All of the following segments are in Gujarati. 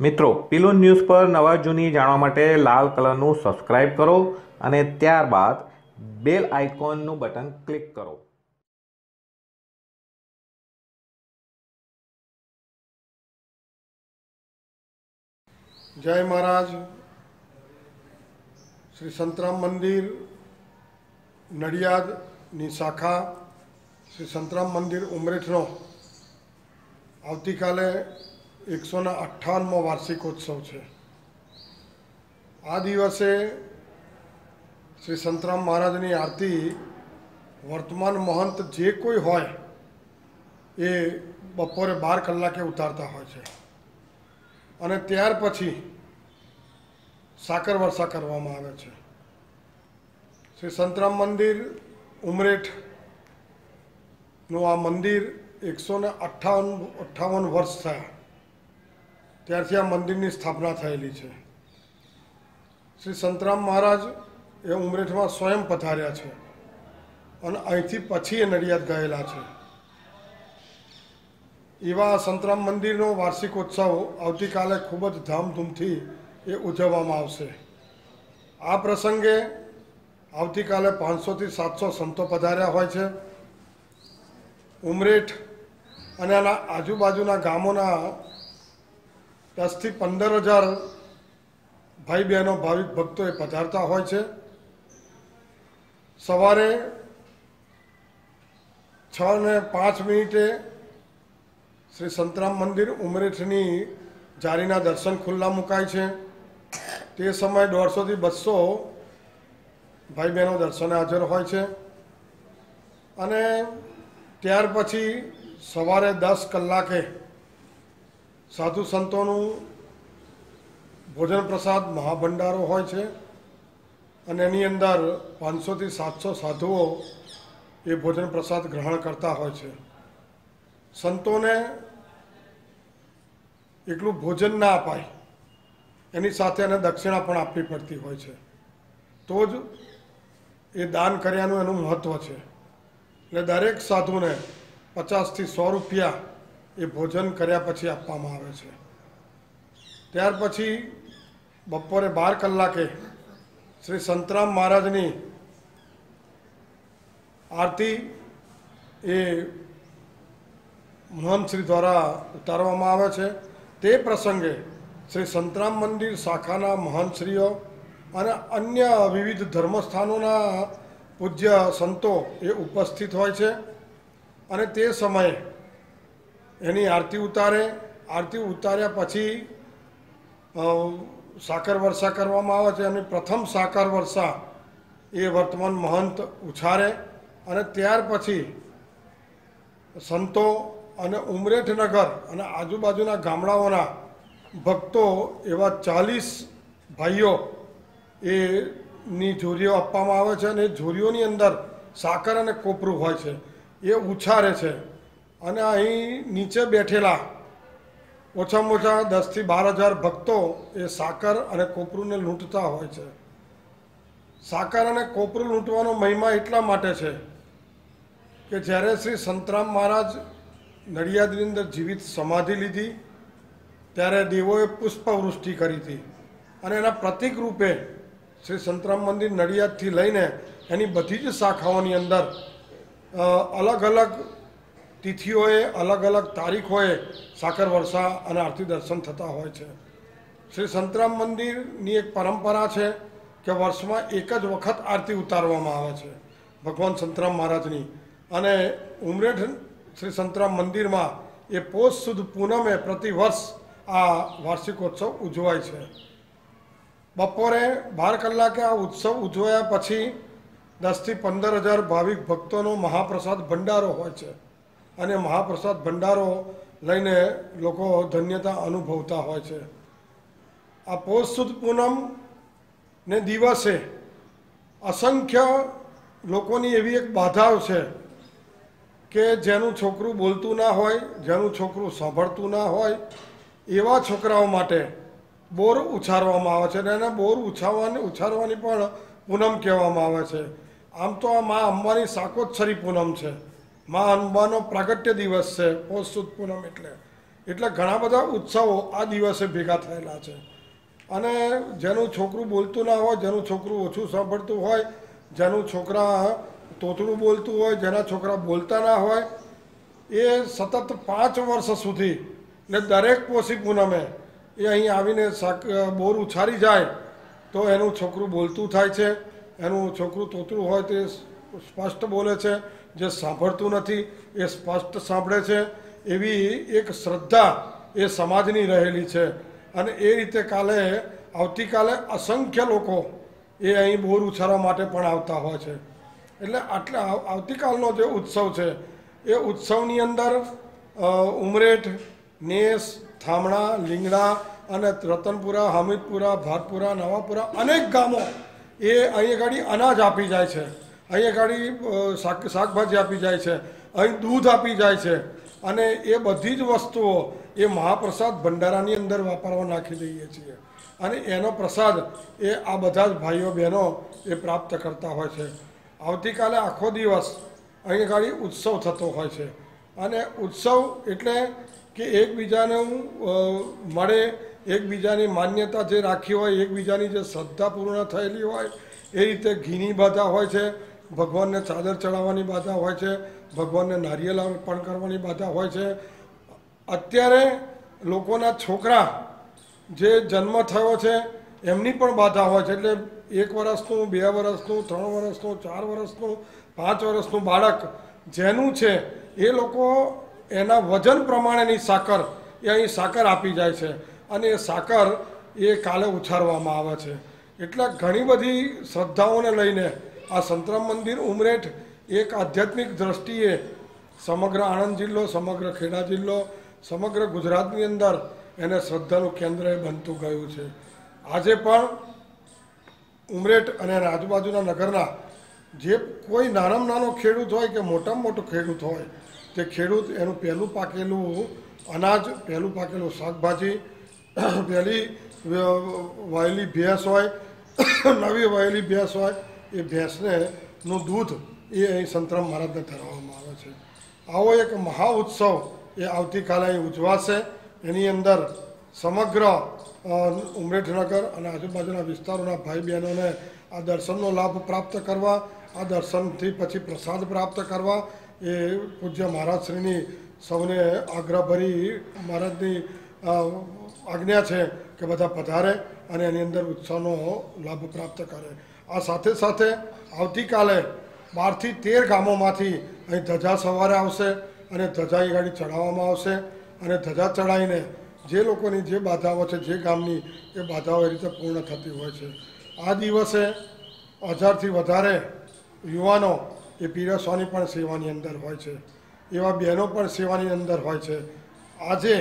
મિત્રો પિલુન ન્યૂઝ પર નવા જૂની જાણવા માટે લાલ કલરનું સબસ્ક્રાઇબ કરો અને ત્યારબાદ બેલ આઇકોનનું બટન ક્લિક કરો. જય મહારાજ. શ્રી સંતરામ મંદિર નડિયાદની શાખા શ્રી સંતરામ મંદિર ઉમરેઠનો. આવતીકાલે એકસો ને અઠ્ઠાવનમો વાર્ષિકોત્સવ છે. આ દિવસે શ્રી સંતરામ મહારાજની આરતી વર્તમાન મહંત જે કોઈ હોય એ બપોરે બાર કલાકે ઉતારતા હોય છે. અને ત્યાર પછી સાકર વર્ષા કરવામાં આવે છે. શ્રી સંતરામ મંદિર ઉમરેઠનું આ મંદિર એકસો ને અઠ્ઠાવન અઠ્ઠાવન વર્ષ થયા. ત્યારથી આ મંદિરની સ્થાપના થયેલી છે. શ્રી સંતરામ મહારાજ એ ઉમરેઠમાં સ્વયં પધાર્યા છે અને અહીંથી પછી એ નડિયાદ ગયેલા છે. એવા સંતરામ મંદિરનો વાર્ષિકોત્સવ આવતીકાલે ખૂબ જ ધામધૂમથી એ ઉજવવામાં આવશે. આ પ્રસંગે આવતીકાલે પાંચસોથી સાતસો સંતો પધાર્યા હોય છે. ઉમરેઠ અને આના આજુબાજુના ગામોના દસથી પંદર હજાર ભાઈ બહેનો ભાવિક ભક્તો એ પધારતા હોય છે. સવારે છ ને પાંચ મિનિટે શ્રી સંતરામ મંદિર ઉમરેઠની જારીના દર્શન ખુલ્લા મુકાય છે. તે સમયે દોઢસોથી બસો ભાઈ બહેનો દર્શને હાજર હોય છે. અને ત્યાર પછી સવારે દસ કલાકે સાધુ સંતોનું ભોજન પ્રસાદ મહાભંડારો હોય છે અને એની અંદર પાંચસોથી સાતસો સાધુઓ એ ભોજન પ્રસાદ ગ્રહણ કરતા હોય છે. સંતોને એકલું ભોજન ના અપાય, એની સાથે એને દક્ષિણા પણ આપવી પડતી હોય છે. તો જ એ દાન કર્યાનું એનું મહત્ત્વ છે. એટલે દરેક સાધુને પચાસથી સો રૂપિયા એ ભોજન કર્યા પછી આપવામાં આવે છે. ત્યાર પછી બપોરે બાર કલાકે શ્રી સંતરામ મહારાજની આરતી એ મહંતશ્રી દ્વારા ઉતારવામાં આવે છે. તે પ્રસંગે શ્રી સંતરામ મંદિર શાખાના મહંતશ્રીઓ અને અન્ય વિવિધ ધર્મસ્થાનોના પૂજ્ય સંતો એ ઉપસ્થિત હોય છે. અને તે સમયે એની આરતી ઉતારે, આરતી ઉતાર્યા પછી સાકર વર્ષા કરવામાં આવે છે અને પ્રથમ સાકર વર્ષા એ વર્તમાન મહંત ઉછારે અને ત્યાર પછી સંતો અને ઉમરેઠનગર અને આજુબાજુના ગામડાઓના ભક્તો એવા ચાલીસ ભાઈઓ એની ની જોરીઓ આપવામાં આવે છે અને એ જોરીઓની અંદર સાકર અને કોપરું હોય છે. એ ઉછારે છે. અને અહીં નીચે બેઠેલા ઓછામાં ઓછા દસથી બાર હજાર ભક્તો એ સાકર અને કોપરુને લૂંટતા હોય છે. સાકર અને કોપરું લૂંટવાનો મહિમા એટલા માટે છે કે જ્યારે શ્રી સંતરામ મહારાજ નડિયાદની અંદર જીવિત સમાધિ લીધી, ત્યારે દેવોએ પુષ્પવૃષ્ટિ કરી હતી. અને એના પ્રતિક રૂપે શ્રી સંતરામ મંદિર નડિયાદથી લઈને એની બધી જ શાખાઓની અંદર અલગ અલગ તિથિઓએ અલગ અલગ તારીખોએ સાકર વર્ષા અને આરતી દર્શન થતા હોય છે. શ્રી સંતરામ મંદિરની એક પરંપરા છે કે વર્ષમાં એક જ વખત આરતી ઉતારવામાં આવે છે. ભગવાન સંતરામ મહારાજની. અને ઉમરેઠ શ્રી સંતરામ મંદિરમાં એ પોષ સુદ પૂનમે પ્રતિ વર્ષ આ વાર્ષિકોત્સવ ઉજવાય છે. બપોરે બાર કલાકે આ ઉત્સવ ઉજવાયા પછી દસથી પંદર હજાર ભાવિક ભક્તોનો મહાપ્રસાદ ભંડારો હોય છે. અને મહાપ્રસાદ ભંડારો લઈને લોકો ધન્યતા અનુભવતા હોય છે. આ પોષ સુદ પૂનમ ને દિવસે અસંખ્ય લોકોની એવી એક બાધાઓ છે કે જેનું છોકરું બોલતું ના હોય, જેનું છોકરું સાંભળતું ના હોય, એવા છોકરાઓ માટે બોર ઉછારવામાં આવે છે અને એને બોર ઉછાવવાની, ઉછારવાની પણ પૂનમ કહેવામાં આવે છે. આમ તો આ મા અંબાની સાકોત્સરી પૂનમ છે. મા અંબાનો પ્રાગટ્ય દિવસ છે પોષ સુદ પૂનમ એટલે. એટલે ઘણા બધા ઉત્સવો આ દિવસે ભેગા થયેલા છે. અને જેનું છોકરું બોલતું ના હોય, જેનું છોકરું ઓછું સાંભળતું હોય, જેનું છોકરા તોતડું બોલતું હોય, જેના છોકરા બોલતા ના હોય, એ સતત પાંચ વર્ષ સુધી ને દરેક પોષી પૂનમે એ અહીં આવીને બોર ઉછારી જાય, તો એનું છોકરું બોલતું થાય છે. એનું છોકરું તોતરું હોય તે સ્પષ્ટ બોલે છે. જે સાંભળતું નથી એ સ્પષ્ટ સાંભળે છે. એવી એક શ્રદ્ધા એ સમાજની રહેલી છે. અને એ રીતે કાલે, આવતીકાલે અસંખ્ય લોકો એ અહીં બોર ઉછારવા માટે પણ આવતા હોય છે. એટલે આટલા આવતીકાલનો જે ઉત્સવ છે, એ ઉત્સવની અંદર ઉમરેઠ, નેસ, થામણા, લીંગડા અને રતનપુરા, હામિદપુરા ભાતપુરા નવાપુરા અનેક ગામો એ અહીં આગળ અનાજ આપી જાય છે. અહીં ગાડી શાક, શાકભાજી આપી જાય છે, અહીં દૂધ આપી જાય છે અને એ બધી જ વસ્તુઓ એ મહાપ્રસાદ ભંડારાની અંદર વાપરવા નાખી દઈએ છીએ. અને એનો પ્રસાદ એ આ બધા જ ભાઈઓ બહેનો એ પ્રાપ્ત કરતા હોય છે. આવતીકાલે આખો દિવસ અહીં ગાડી ઉત્સવ થતો હોય છે. અને ઉત્સવ એટલે કે એકબીજાને મળે, એકબીજાની માન્યતા જે રાખી હોય, એકબીજાની જે શ્રદ્ધા પૂર્ણ થયેલી હોય, એ રીતે ઘીની બાધા હોય છે. ભગવાનને ચાદર ચડાવવાની બાધા હોય છે, ભગવાનને નારિયેલ અર્પણ કરવાની બાધા હોય છે. અત્યારે લોકોના છોકરા જે જન્મ થયો છે, એમની પણ બાધા હોય છે. એટલે એક વર્ષનું બે વર્ષનું ત્રણ વર્ષનું ચાર વર્ષનું પાંચ વર્ષનું બાળક જેનું છે, એ લોકો એના વજન પ્રમાણેની સાકર, એ અહીં સાકર આપી જાય છે. અને એ સાકર એ કાલે ઉછારવામાં આવે છે. એટલે ઘણી બધી શ્રદ્ધાઓને લઈને આ સંતરામ મંદિર ઉમરેઠ એક આધ્યાત્મિક દ્રષ્ટિએ સમગ્ર આણંદ જિલ્લો, સમગ્ર ખેડા જિલ્લો, સમગ્ર ગુજરાતની અંદર એને શ્રદ્ધાનું કેન્દ્ર એ બનતું ગયું છે. આજે પણ ઉમરેઠ અને આજુબાજુના નગરના જે કોઈ નાનામાં નાનો ખેડૂત હોય કે મોટામાં મોટો ખેડૂત હોય, તે ખેડૂત એનું પહેલું પાકેલું અનાજ, પહેલું પાકેલું શાકભાજી, પહેલી વાયેલી ભેંસ હોય, નવી વાયેલી ભેંસ હોય એ ભેંસને નું દૂધ એ અહીં સંતરામ મહારાજને ધરાવવામાં આવે છે. આવો એક મહા ઉત્સવ એ આવતીકાલે અહીં ઉજવાશે. એની અંદર સમગ્ર ઉમરેઠનગર અને આજુબાજુના વિસ્તારોના ભાઈ બહેનોને આ દર્શનનો લાભ પ્રાપ્ત કરવા, આ દર્શનથી પછી પ્રસાદ પ્રાપ્ત કરવા એ પૂજ્ય મહારાજશ્રીની સૌને આગ્રહભરી મહારાજની આજ્ઞા છે કે બધા પધારે અને એની અંદર ઉત્સવનો લાભ પ્રાપ્ત કરે. આ સાથે સાથે આવતીકાલે બારથી તેર ગામોમાંથી અહીં ધજા સવારે આવશે અને ધજા એ ગાડી ચડાવવામાં આવશે અને ધજા ચડાવીને જે લોકોની જે બાધાઓ છે, જે ગામની એ બાધાઓ એ રીતે પૂર્ણ થતી હોય છે. આ દિવસે હજારથી વધારે યુવાનો એ પીરસવાની પણ સેવાની અંદર હોય છે. એવા બહેનો પણ સેવાની અંદર હોય છે. આજે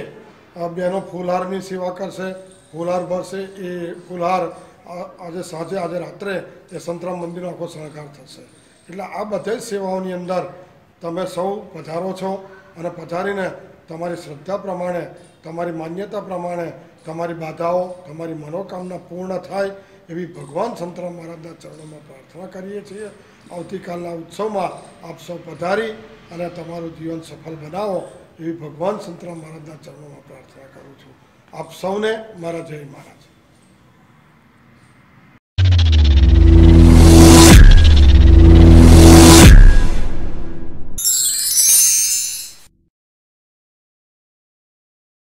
બહેનો ફૂલહારની સેવા કરશે, ફૂલહાર ભરશે, એ ફૂલહાર આજે સાંજે, આજે રાત્રે એ સંતરામ મંદિરનો આખો શણગાર થશે. એટલે આ બધી સેવાઓની અંદર તમે સૌ પધારો છો અને પધારીને તમારી શ્રદ્ધા પ્રમાણે, તમારી માન્યતા પ્રમાણે, તમારી બાધાઓ, તમારી મનોકામના પૂર્ણ થાય એવી ભગવાન સંતરામ મહારાજના ચરણોમાં પ્રાર્થના કરીએ છીએ. આવતીકાલના ઉત્સવમાં આપ સૌ પધારી અને તમારું જીવન સફળ બનાવો એવી ભગવાન સંતરામ મહારાજના ચરણોમાં પ્રાર્થના કરું છું. આપ સૌને મારા જય મહારાજ.